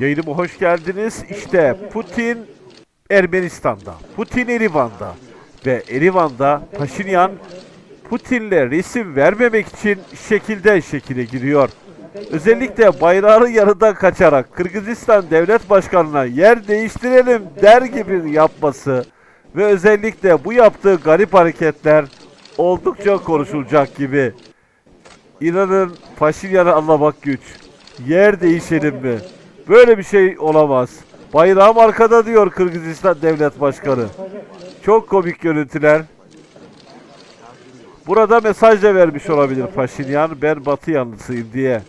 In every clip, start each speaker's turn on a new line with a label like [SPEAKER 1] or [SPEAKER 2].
[SPEAKER 1] Yayınıma hoş geldiniz. İşte Putin Ermenistan'da, Putin Erivan'da ve Erivan'da Paşinyan Putin'le resim vermemek için şekilden şekile giriyor. Özellikle bayrağın yanından kaçarak Kırgızistan Devlet Başkanı'na yer değiştirelim der gibi yapması ve özellikle bu yaptığı garip hareketler oldukça konuşulacak gibi. İnanın Paşinyan'ı anlamak güç. Yer değişelim mi? Böyle bir şey olamaz. Bayrağım arkada diyor Kırgızistan Devlet Başkanı. Çok komik görüntüler. Burada mesaj da vermiş olabilir Paşinyan ben batı yanlısıyım diye.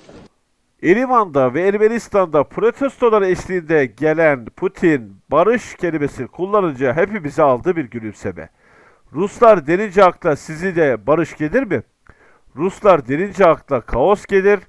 [SPEAKER 1] Erivan'da ve Ermenistan'da protestolar eşliğinde gelen Putin barış kelimesini kullanınca hepimizi aldı bir gülümseme. Ruslar denince akla sizi de barış gelir mi? Ruslar denince akla kaos gelir.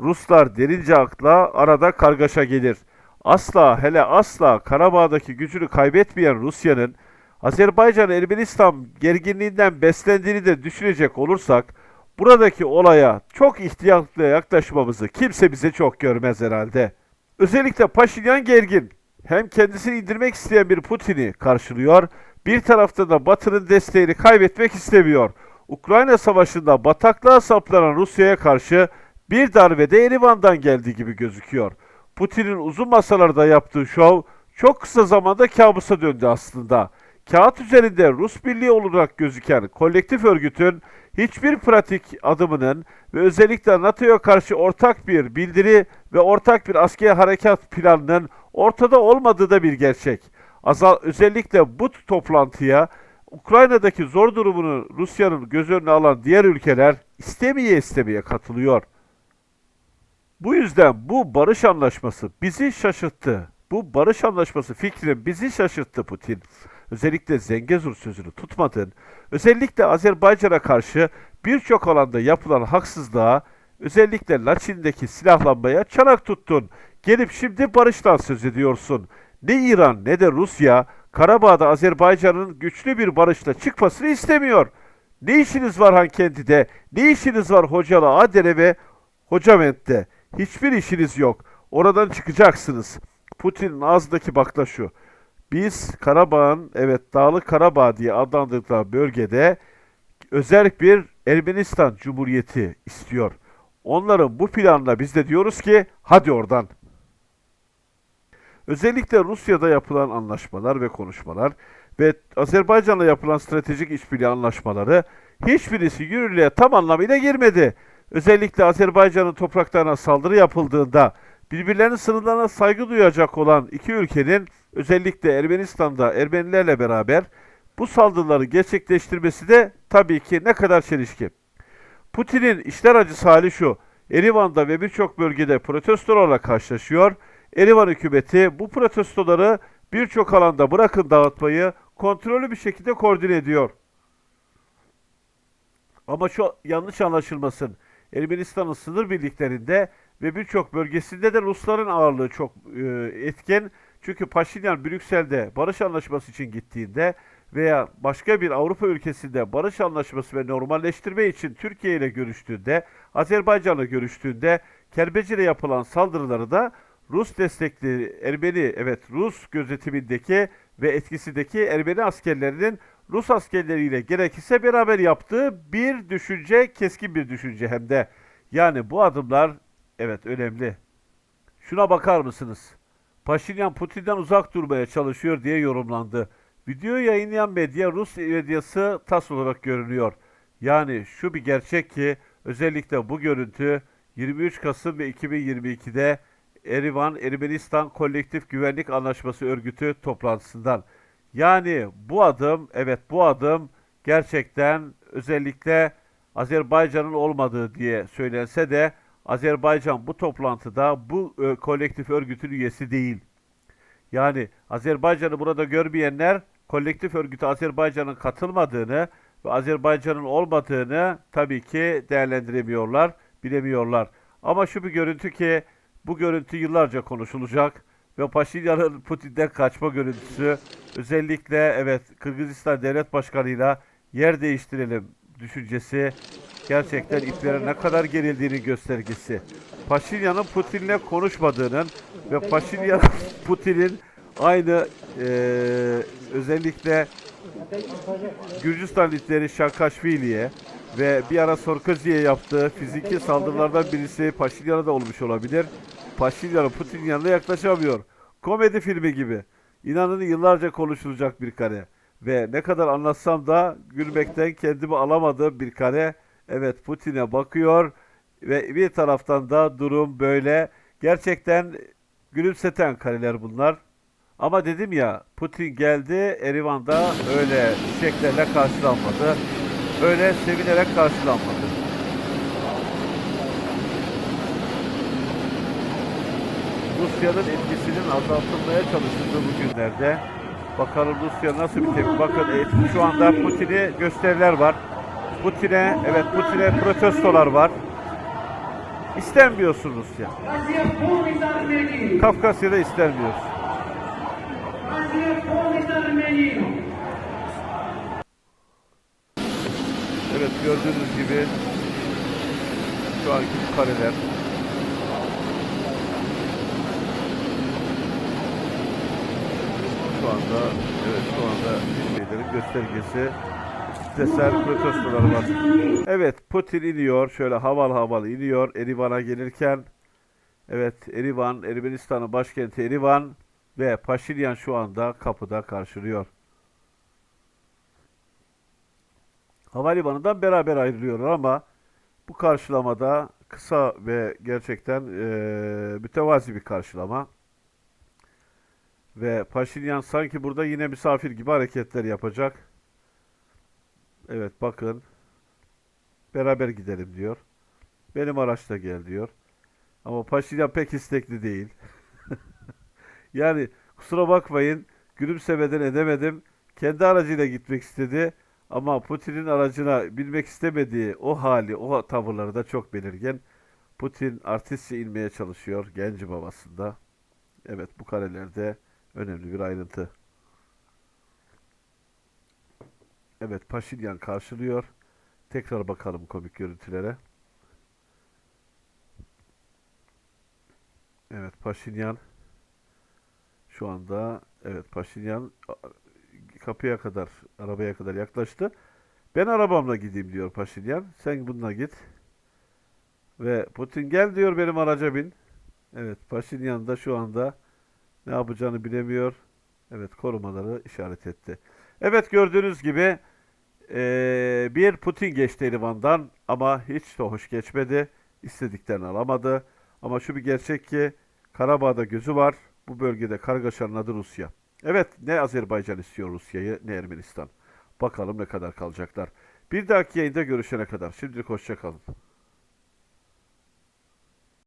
[SPEAKER 1] Ruslar denince akla arada kargaşa gelir. Asla hele asla Karabağ'daki gücünü kaybetmeyen Rusya'nın Azerbaycan-Ermenistan gerginliğinden beslendiğini de düşünecek olursak buradaki olaya çok ihtiyatlı yaklaşmamızı kimse bize çok görmez herhalde. Özellikle Paşinyan gergin. Hem kendisini indirmek isteyen bir Putin'i karşılıyor, bir tarafta da Batı'nın desteğini kaybetmek istemiyor. Ukrayna Savaşı'nda bataklığa saplanan Rusya'ya karşı bir darbede Erivan'dan geldiği gibi gözüküyor. Putin'in uzun masalarda yaptığı şov çok kısa zamanda kabusa döndü aslında. Kağıt üzerinde Rus Birliği olarak gözüken kolektif örgütün hiçbir pratik adımının ve özellikle NATO'ya karşı ortak bir bildiri ve ortak bir askeri harekat planının ortada olmadığı da bir gerçek. Azal, özellikle bu toplantıya Ukrayna'daki zor durumunu Rusya'nın göz önüne alan diğer ülkeler istemeye istemeye katılıyor. Bu yüzden bu barış anlaşması bizi şaşırttı. Bu barış anlaşması fikri bizi şaşırttı Putin. Özellikle Zengezur sözünü tutmadın. Özellikle Azerbaycan'a karşı birçok alanda yapılan haksızlığa, özellikle Laçin'deki silahlanmaya çanak tuttun. Gelip şimdi barıştan söz ediyorsun. Ne İran ne de Rusya Karabağ'da Azerbaycan'ın güçlü bir barışla çıkmasını istemiyor. Ne işiniz var Hankenti'de? Ne işiniz var Hocalı Adere ve Hocavent'te? Hiçbir işiniz yok. Oradan çıkacaksınız. Putin'in ağzındaki bakla şu. Biz Karabağ'ın, evet Dağlık Karabağ diye adlandırdıkları bölgede özel bir Ermenistan Cumhuriyeti istiyor. Onların bu planla biz de diyoruz ki hadi oradan. Özellikle Rusya'da yapılan anlaşmalar ve konuşmalar ve Azerbaycan'la yapılan stratejik işbirliği anlaşmaları hiçbirisi yürürlüğe tam anlamıyla girmedi. Özellikle Azerbaycan'ın topraklarına saldırı yapıldığında birbirlerinin sınırlarına saygı duyacak olan iki ülkenin özellikle Ermenistan'da Ermenilerle beraber bu saldırıları gerçekleştirmesi de tabii ki ne kadar çelişki. Putin'in işler acısı hali şu. Erivan'da ve birçok bölgede protestolarla karşılaşıyor. Erivan hükümeti bu protestoları birçok alanda bırakın dağıtmayı kontrollü bir şekilde koordine ediyor. Ama şu yanlış anlaşılmasın. Ermenistan'ın sınır birliklerinde ve birçok bölgesinde de Rusların ağırlığı çok e, etken. Çünkü Paşinyan Brüksel'de barış anlaşması için gittiğinde veya başka bir Avrupa ülkesinde barış anlaşması ve normalleştirme için Türkiye ile görüştüğünde, Azerbaycan'la görüştüğünde Kerbeci'de yapılan saldırıları da Rus destekli Ermeni, evet Rus gözetimindeki ve etkisindeki Ermeni askerlerinin Rus askerleriyle gerekirse beraber yaptığı bir düşünce, keskin bir düşünce hem de. Yani bu adımlar evet önemli. Şuna bakar mısınız? Paşinyan Putin'den uzak durmaya çalışıyor diye yorumlandı. Videoyu yayınlayan medya Rus medyası TAS olarak görünüyor. Yani şu bir gerçek ki özellikle bu görüntü 23 Kasım ve 2022'de Erivan Ermenistan Kolektif Güvenlik Anlaşması Örgütü toplantısından. Yani bu adım, evet bu adım gerçekten özellikle Azerbaycan'ın olmadığı diye söylense de Azerbaycan bu toplantıda bu e, kolektif örgütün üyesi değil. Yani Azerbaycan'ı burada görmeyenler kolektif örgütü Azerbaycan'ın katılmadığını ve Azerbaycan'ın olmadığını tabii ki değerlendiremiyorlar, bilemiyorlar. Ama şu bir görüntü ki bu görüntü yıllarca konuşulacak ve Paşinyan'ın Putin'den kaçma görüntüsü özellikle evet Kırgızistan Devlet Başkanı'yla yer değiştirelim düşüncesi gerçekten iplere ne kadar gerildiğini göstergesi. Paşinyan'ın Putin'le konuşmadığının ve Paşinyan'ın Putin'in aynı eee, özellikle Gürcistan lideri Şarkaşvili'ye ve bir ara Sarkozy'ye yaptığı fiziki saldırılardan birisi Paşinyan'a da olmuş olabilir. Paşinyan Putin yanına yaklaşamıyor. Komedi filmi gibi. İnanın yıllarca konuşulacak bir kare. Ve ne kadar anlatsam da gülmekten kendimi alamadığım bir kare. Evet Putin'e bakıyor ve bir taraftan da durum böyle. Gerçekten gülümseten kareler bunlar. Ama dedim ya Putin geldi Erivan'da öyle çiçeklerle karşılanmadı. Öyle sevinerek karşılanmadı. Rusya'nın etkisinin azaltılmaya çalışıldığı bu günlerde. Bakalım Rusya nasıl bir tepki. Bakın e, şu anda Putin'i gösteriler var. Putin'e evet Putin'e protestolar var. İstenmiyorsun Rusya. Kafkasya'da istenmiyorsun. Evet gördüğünüz gibi şu anki kareler anda evet şu anda şeylerin göstergesi kitlesel protestolar var. Evet Putin iniyor şöyle havalı havalı iniyor Erivan'a gelirken evet Erivan Ermenistan'ın başkenti Erivan ve Paşinyan şu anda kapıda karşılıyor. Havalimanından beraber ayrılıyorlar ama bu karşılamada kısa ve gerçekten eee mütevazi bir karşılama. Ve Paşinyan sanki burada yine misafir gibi hareketler yapacak. Evet bakın. Beraber gidelim diyor. Benim araçla gel diyor. Ama Paşinyan pek istekli değil. Yani kusura bakmayın gülümsemeden edemedim. Kendi aracıyla gitmek istedi. Ama Putin'in aracına binmek istemediği o hali, o tavırları da çok belirgin. Putin artistçe inmeye çalışıyor genci babasında. Evet bu karelerde önemli bir ayrıntı. Evet Paşinyan karşılıyor. Tekrar bakalım komik görüntülere. Evet Paşinyan şu anda evet Paşinyan kapıya kadar, arabaya kadar yaklaştı. Ben arabamla gideyim diyor Paşinyan. Sen bununla git. Ve Putin gel diyor benim araca bin. Evet Paşinyan da şu anda ne yapacağını bilemiyor. Evet korumaları işaret etti. Evet gördüğünüz gibi eee, bir Putin geçti Erivan'dan ama hiç de hoş geçmedi. İstediklerini alamadı. Ama şu bir gerçek ki Karabağ'da gözü var. Bu bölgede kargaşanın adı Rusya. Evet ne Azerbaycan istiyor Rusya'yı ne Ermenistan. Bakalım ne kadar kalacaklar. Bir dahaki yayında görüşene kadar. Şimdilik hoşça kalın.